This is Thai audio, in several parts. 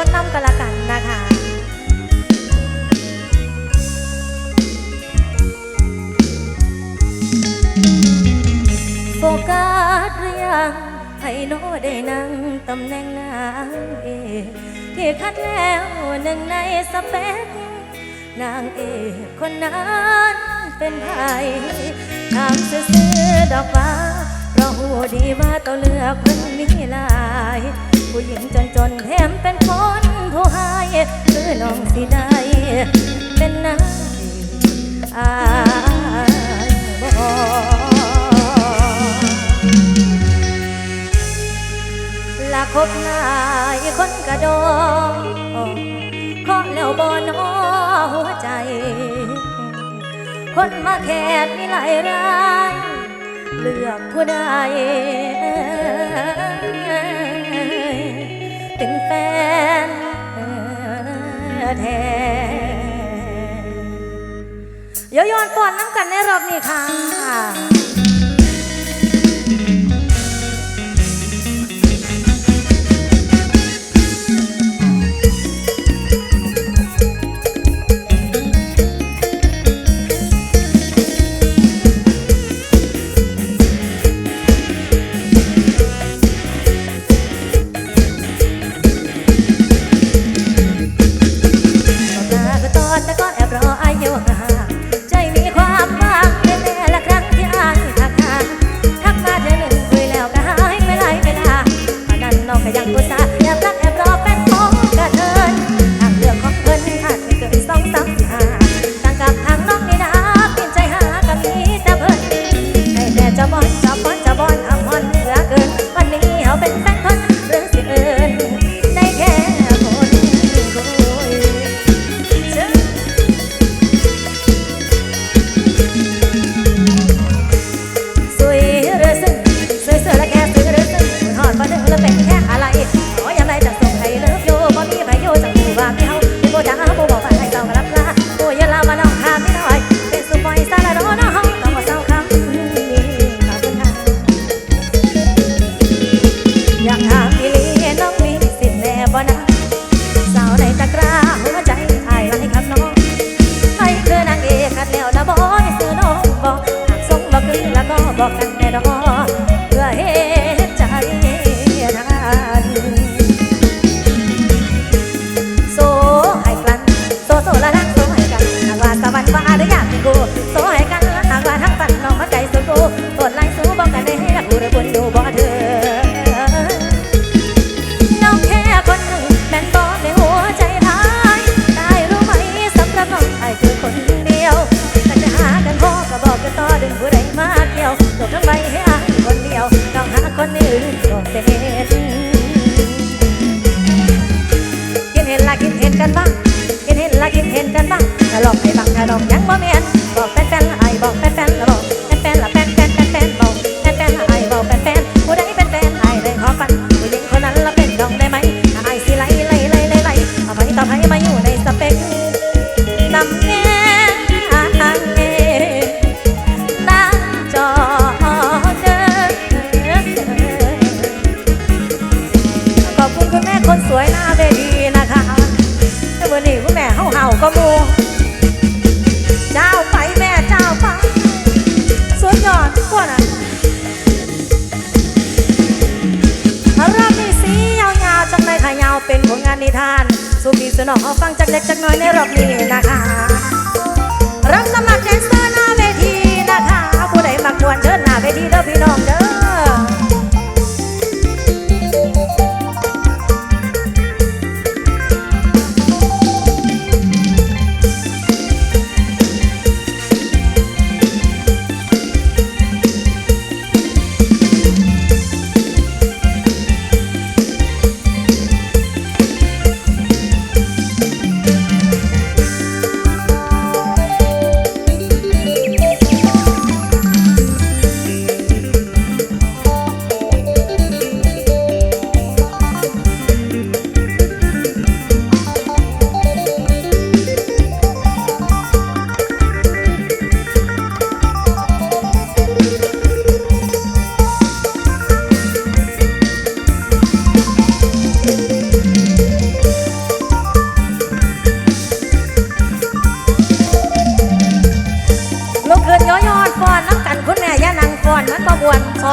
คนน้ำกันละกันนะคะโฟกัสเรือยงให้โนได้นั่งตำแหน่งนางเอกที่คัดแล้วหนึ่งในสเปคนางเอกคนนั้นเป็นใครนางมซื้อดอกฟ้าเพราะหัวดีว่าต้องเลือกคนมีลาย ผู้หญิงจนจนแถมเป็นคนโทรหายคือน้องสิได้เป็นนางอายบอกละคบนายคนกระดองขอแล้วบอนอหัวใจ คนมาแขนมีหลายรายเลือกผู้ใด แฟนแท้ย้อนก่อนน้ำกันในรอบนี้ค่ะ Hà Đông nhắn bó mẹ anh. ายาวเป็นผลงานนิทาน สุขีสนองเอาฟังจากเล็กจากน้อยในรอบนี้นะคะ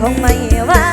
คงไม่ว่า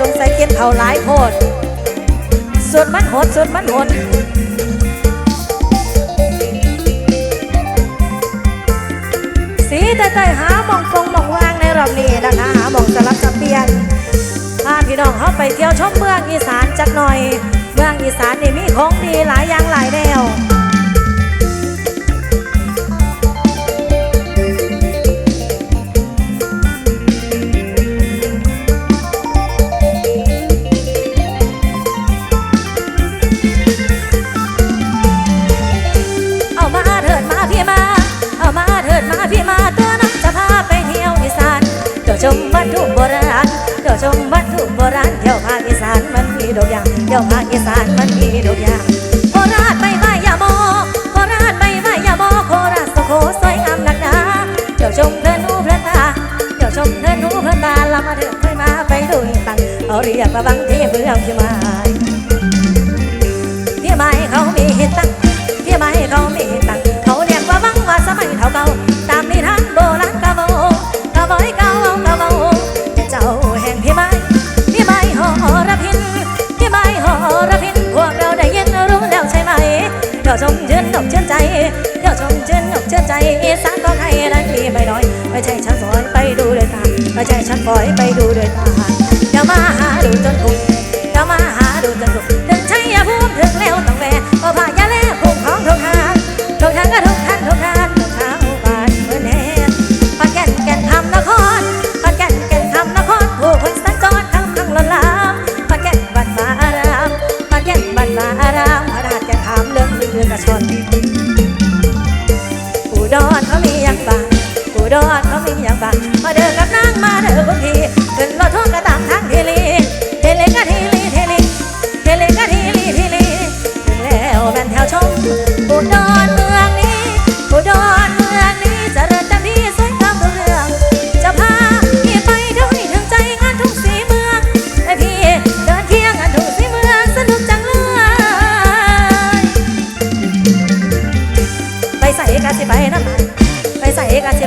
สงสัยเกียนเผาหลายโพดส่วนมันโหดส่วนมันโหดสีแต่ใจหามองฟงหมองวางในรอบนี้นะคะหาหมองสลับสับเปลี่ยนพาพี่น้องเข้าไปเที่ยวชมเมืองอีสานจักหน่อย เมืองอีสานนี่มีของดีหลายอย่างหลายแนว ดอกยางเดี๋ยวภาคอีสานมันมีดอกยางโคราชไม่ไม่ย่ามอโคราชไม่ไม่ย่ามอโคราชสุโคสวยงามหนักหนาเดี๋ยวชมเพื่อนหูเพลินตาเดี๋ยวชมเพื่อนหูเพลินตาลำามาเดินเคยมาไปดูอีกตังเอาเรียกมาบางที่เพื่อานที่มา ฉันปล่อยไปดูเดินยตาอย่ามาหาดูจนอก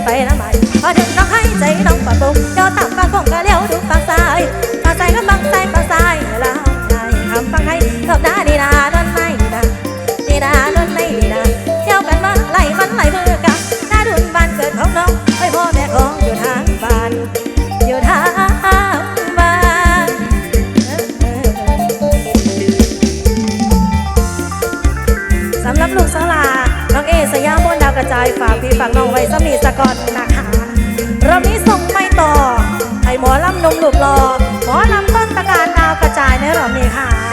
ไปน้ำใหม่พอถึงน้องให้ใจน้องปะปุกเดี๋ยวตามกันายฝากพี่ฝากน้องไว้สมีสะก่อนนะคะเรามีส่งไม่ต่อให้หมอลำนมหลุบรอหมอลำต้นตะการดาวกระจายในรอบนี้ค่ะ